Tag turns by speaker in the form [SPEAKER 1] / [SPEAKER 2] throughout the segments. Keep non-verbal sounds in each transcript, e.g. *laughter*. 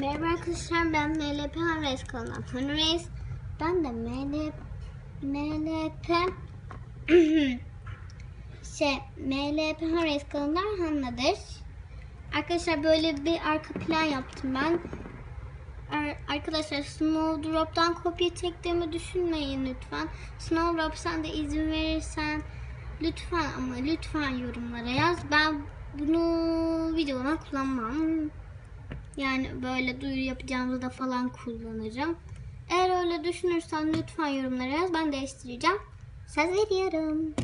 [SPEAKER 1] Merhaba arkadaşlar ben MLP Reis kanalından Hani Reis. Ben de MLP MLP *clears throat* şey MLP Reis kanalından Hanna'dır. Arkadaşlar böyle bir arka plan yaptım ben. Ar- Arkadaşlar Snowdrop'tan kopya çektiğimi düşünmeyin lütfen. Snowdrop sen de izin verirsen lütfen ama lütfen yorumlara yaz. Ben bunu videoda kullanmam. Yani böyle duyuru yapacağımızda falan kullanacağım. Eğer öyle düşünürsen lütfen yorumlara yaz. Ben değiştireceğim. Söz veriyorum.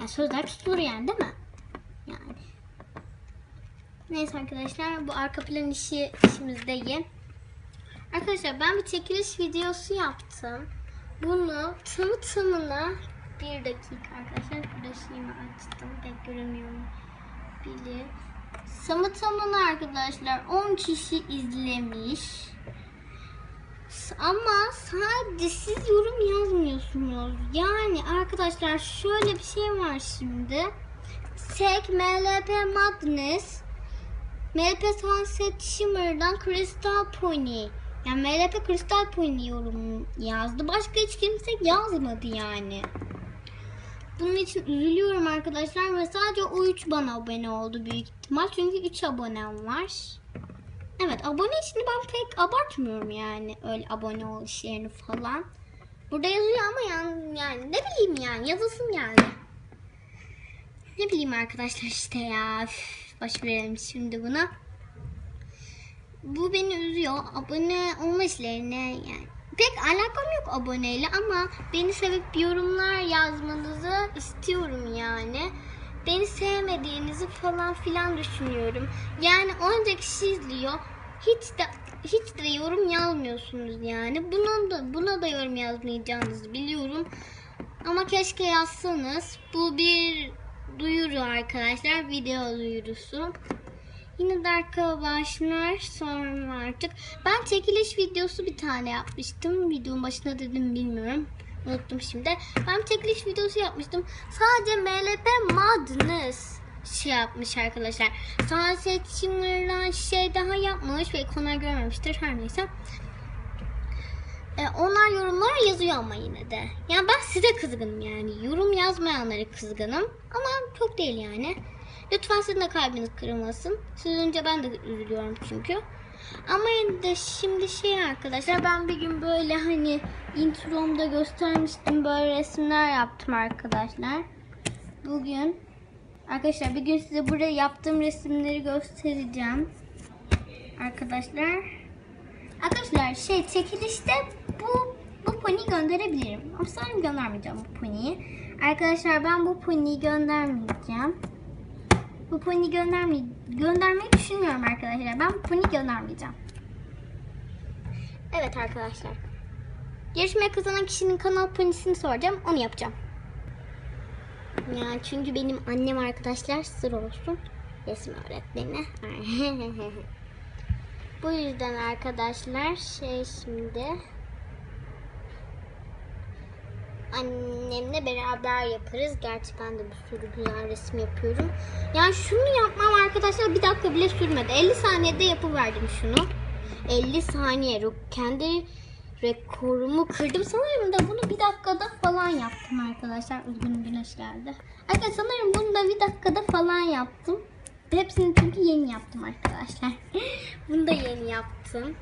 [SPEAKER 1] Ya sözler tutulur yani değil mi? Yani. Neyse arkadaşlar bu arka plan işi işimizdeyim. Arkadaşlar ben bir çekiliş videosu yaptım. Bunu tamı tamına bir dakika arkadaşlar. Burada şeyimi açtım. Pek göremiyorum. Bili. Tamı tamına arkadaşlar 10 kişi izlemiş. Ama sadece siz yorum yazmıyorsunuz. Yani arkadaşlar şöyle bir şey var şimdi. Tek MLP Madness MLP Sunset Shimmer'dan Crystal Pony. Yani MLP Crystal Pony yorum yazdı. Başka hiç kimse yazmadı yani. Bunun için üzülüyorum arkadaşlar ve sadece o 3 bana abone oldu büyük ihtimal. Çünkü 3 abonem var. Evet abone işini ben pek abartmıyorum yani öyle abone ol işlerini falan. Burada yazıyor ama yani, yani ne bileyim yani yazılsın yani. Ne bileyim arkadaşlar işte ya. Boş verelim şimdi buna. Bu beni üzüyor. Abone olma işlerine yani. Pek alakam yok aboneyle ama beni sevip yorumlar yazmanızı istiyorum yani. Beni sevmediğinizi falan filan düşünüyorum. Yani onca kişi izliyor. Hiç de hiç de yorum yazmıyorsunuz yani. Buna da buna da yorum yazmayacağınızı biliyorum. Ama keşke yazsanız. Bu bir duyuru arkadaşlar. Video duyurusu. Yine de arkadaşlar sonra artık. Ben çekiliş videosu bir tane yapmıştım. Videonun başında dedim bilmiyorum. Unuttum şimdi. Ben çekiliş videosu yapmıştım. Sadece MLP Madness şey yapmış arkadaşlar. Sunset Shimmer'dan şey daha yapmış ve konular görmemiştir. Her neyse. E, onlar yorumlar yazıyor ama yine de. Yani ben size kızgınım yani. Yorum yazmayanlara kızgınım. Ama çok değil yani. Lütfen sizin de kalbiniz kırılmasın. Siz önce ben de üzülüyorum çünkü. Ama yine de şimdi şey arkadaşlar ben bir gün böyle hani intromda göstermiştim böyle resimler yaptım arkadaşlar. Bugün arkadaşlar bir gün size buraya yaptığım resimleri göstereceğim. Arkadaşlar Arkadaşlar şey çekilişte bu bu pony gönderebilirim. Ama sanırım göndermeyeceğim bu pony'yi. Arkadaşlar ben bu pony'yi göndermeyeceğim. Bu pony gönderme göndermeyi düşünmüyorum arkadaşlar. Ben bu pony göndermeyeceğim. Evet arkadaşlar. Yarışmaya kazanan kişinin kanal ponisini soracağım. Onu yapacağım. Yani çünkü benim annem arkadaşlar sır olsun. Resim öğretmeni. *laughs* Bu yüzden arkadaşlar şey şimdi annemle beraber yaparız. Gerçi ben de bir sürü güzel resim yapıyorum. Yani şunu yapmam arkadaşlar bir dakika bile sürmedi. 50 saniyede yapıverdim şunu. 50 saniye kendi rekorumu kırdım. Sanırım da bunu bir dakikada falan yaptım arkadaşlar. Üzgünüm güneş geldi. Arkadaşlar sanırım bunu da bir dakikada falan yaptım. Hepsini çünkü yeni yaptım arkadaşlar. *laughs* Bunu da yeni yaptım.